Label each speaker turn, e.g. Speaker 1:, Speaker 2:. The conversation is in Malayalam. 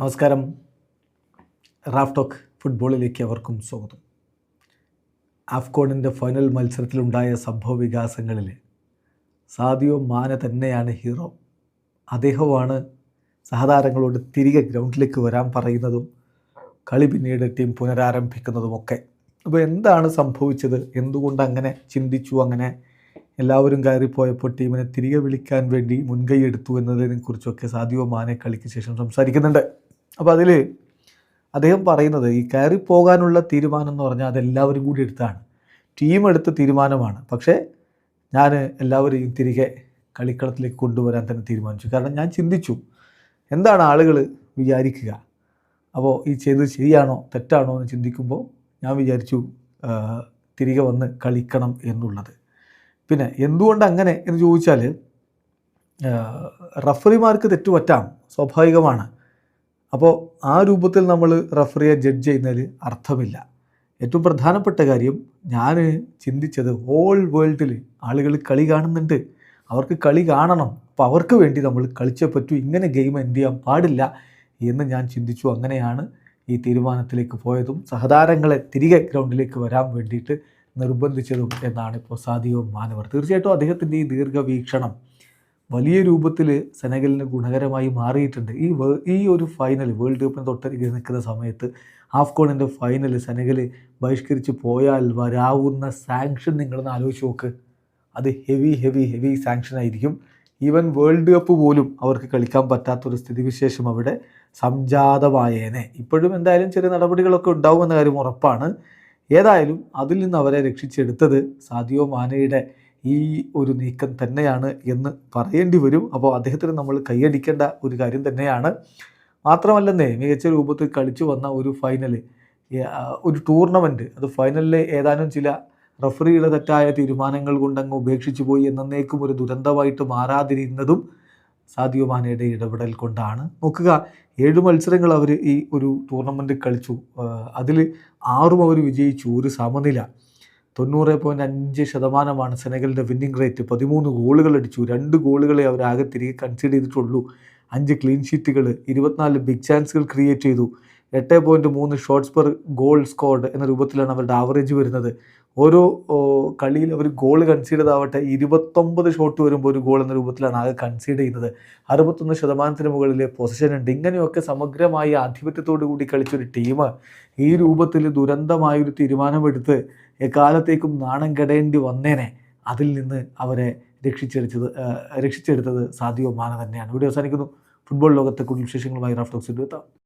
Speaker 1: നമസ്കാരം. റാഫ് ടോക്ക് ഫുട്ബോളിലേക്ക് അവർക്കും സ്വാഗതം. ആഫ്കോണിന്റെ ഫൈനൽ മത്സരത്തിലുണ്ടായ സംഭവ വികാസങ്ങളിൽ സാദിയോ മാന തന്നെയാണ് ഹീറോ. അദ്ദേഹമാണ് സഹതാരങ്ങളോട് തിരികെ ഗ്രൗണ്ടിലേക്ക് വരാൻ പറയുന്നതും കളി പിന്നീട് ടീം പുനരാരംഭിക്കുന്നതുമൊക്കെ. അപ്പോൾ എന്താണ് സംഭവിച്ചത്? എന്തുകൊണ്ട് അങ്ങനെ ചിന്തിച്ചു? അങ്ങനെ എല്ലാവരും കയറിപ്പോയപ്പോൾ ടീമിനെ തിരികെ വിളിക്കാൻ വേണ്ടി മുൻകൈ എടുത്തു എന്നതിനെക്കുറിച്ചൊക്കെ സാദിയോ മാനെ കളിക്ക് ശേഷം സംസാരിക്കുന്നുണ്ട്. അപ്പോൾ അതിൽ അദ്ദേഹം പറയുന്നത് ഈ കയറി പോകാനുള്ള തീരുമാനം എന്ന് പറഞ്ഞാൽ അതെല്ലാവരും കൂടി എടുത്താണ്. ടീം എടുത്ത തീരുമാനമാണ്. പക്ഷേ ഞാൻ എല്ലാവരെയും തിരികെ കളിക്കളത്തിലേക്ക് കൊണ്ടുവരാൻ തന്നെ തീരുമാനിച്ചു. കാരണം ഞാൻ ചിന്തിച്ചു എന്താണ് ആളുകൾ വിചാരിക്കുക? അപ്പോൾ ഈ ചെയ്തത് ശരിയാണോ തെറ്റാണോ എന്ന് ചിന്തിക്കുമ്പോൾ ഞാൻ വിചാരിച്ചു തിരികെ വന്ന് കളിക്കണം എന്നുള്ളത്. പിന്നെ എന്തുകൊണ്ട് അങ്ങനെ എന്ന് ചോദിച്ചാൽ റഫറിമാർക്ക് തെറ്റുപറ്റാം സ്വാഭാവികമാണ്. അപ്പോൾ ആ രൂപത്തിൽ നമ്മൾ റഫറിയെ ജഡ്ജ് ചെയ്യുന്നതിൽ അർത്ഥമില്ല. ഏറ്റവും പ്രധാനപ്പെട്ട കാര്യം ഞാൻ ചിന്തിച്ചത് ഹോൾ വേൾഡിൽ ആളുകൾ കളി കാണുന്നുണ്ട്. അവർക്ക് കളി കാണണം. അപ്പോൾ അവർക്ക് വേണ്ടി നമ്മൾ കളിച്ചേ പറ്റൂ. ഇങ്ങനെ ഗെയിം എൻഡ് ചെയ്യാൻ പാടില്ല എന്ന് ഞാൻ ചിന്തിച്ചു. അങ്ങനെയാണ് ഈ തീരുമാനത്തിലേക്ക് പോയതും സഹതാരങ്ങളെ തിരികെ ഗ്രൗണ്ടിലേക്ക് വരാൻ വേണ്ടിയിട്ട് നിർബന്ധിച്ചതും എന്നാണ് ഇപ്പോൾ സാദിയോ മാനവർ. തീർച്ചയായിട്ടും അദ്ദേഹത്തിന്റെ ഈ ദീർഘവീക്ഷണം വലിയ രൂപത്തിൽ സെനഗലിന് ഗുണകരമായി മാറിയിട്ടുണ്ട്. ഈ ഈ ഒരു ഫൈനൽ വേൾഡ് കപ്പിന് തൊട്ടരികെ നിൽക്കുന്ന സമയത്ത് ആഫ്കോണിന്റെ ഫൈനൽ സെനഗൽ ബഹിഷ്കരിച്ച് പോയാൽ വരാവുന്ന സാങ്ഷൻ നിങ്ങളൊന്ന് ആലോചിച്ച് നോക്ക്. അത് ഹെവി ഹെവി ഹെവി സാങ്ഷൻ ആയിരിക്കും. ഈവൻ വേൾഡ് കപ്പ് പോലും അവർക്ക് കളിക്കാൻ പറ്റാത്തൊരു സ്ഥിതിവിശേഷം അവിടെ സംജാതമായേനെ. ഇപ്പോഴും എന്തായാലും ചെറിയ നടപടികളൊക്കെ ഉണ്ടാവുമെന്ന കാര്യം ഉറപ്പാണ്. ഏതായാലും അതിൽ നിന്ന് അവരെ രക്ഷിച്ചെടുത്തത് സാദിയോ മാനയുടെ ഈ ഒരു നീക്കം തന്നെയാണ് എന്ന് പറയേണ്ടി വരും. അപ്പോൾ അദ്ദേഹത്തിന് നമ്മൾ കൈയടിക്കേണ്ട ഒരു കാര്യം തന്നെയാണ്. മാത്രമല്ലെന്നേ മികച്ച രൂപത്തിൽ കളിച്ചു വന്ന ഒരു ഫൈനൽ ഒരു ടൂർണമെന്റ് അത് ഫൈനലിലെ ഏതാനും ചില റഫറിയുടെ തെറ്റായ തീരുമാനങ്ങൾ കൊണ്ടങ്ങ് ഉപേക്ഷിച്ചു പോയി എന്നേക്കും ഒരു ദുരന്തമായിട്ട് മാറാതിരുന്നതും സാദിയോ മാനയുടെ ഇടപെടൽ കൊണ്ടാണ്. നോക്കുക ഏഴ് മത്സരങ്ങൾ അവർ ഈ ഒരു ടൂർണമെന്റ് കളിച്ചു. അതിൽ ആറും അവർ വിജയിച്ചു. ഒരു സമനില. തൊണ്ണൂറ് പോയിന്റ് അഞ്ച് ശതമാനമാണ് സെനഗലിന്റെ വിന്നിംഗ് റേറ്റ്. പതിമൂന്ന് ഗോളുകൾ അടിച്ചു. രണ്ട് ഗോളുകളെ അവർ ആകെ തിരികെ കൺസിഡർ ചെയ്തിട്ടുള്ളൂ. അഞ്ച് ക്ലീൻ ഷീറ്റുകൾ ഇരുപത്തിനാല് ബിഗ് ചാൻസുകൾ ക്രിയേറ്റ് ചെയ്തു. എട്ട് പോയിന്റ് മൂന്ന് ഷോട്ട്സ് പെർ ഗോൾ സ്കോർഡ് എന്ന രൂപത്തിലാണ് അവരുടെ ആവറേജ് വരുന്നത്. ഓരോ കളിയിൽ അവർ ഗോൾ കൺസീഡ് ആവട്ടെ ഇരുപത്തൊമ്പത് ഷോട്ട് വരുമ്പോൾ ഒരു ഗോൾ എന്ന രൂപത്തിലാണ് ആകെ കൺസീഡ് ചെയ്യുന്നത്. അറുപത്തൊന്ന് ശതമാനത്തിന് മുകളിൽ പൊസിഷൻ ഉണ്ട്. ഇങ്ങനെയൊക്കെ സമഗ്രമായി ആധിപത്യത്തോടു കൂടി കളിച്ചൊരു ടീം ഈ രൂപത്തിൽ ദുരന്തമായൊരു തീരുമാനമെടുത്ത് എക്കാലത്തേക്കും നാണം കെടേണ്ടി വന്നേനെ. അതിൽ നിന്ന് അവരെ രക്ഷിച്ചെടുത്തത് രക്ഷിച്ചെടുത്തത് സാധ്യവുമാണ് തന്നെയാണ് ഇവിടെ അവസാനിക്കുന്നു. ഫുട്ബോൾ ലോകത്തെ കൂടുതൽ വിശേഷങ്ങളുമായി റാഫ്റ്റോക്സിന്റെ എത്താം.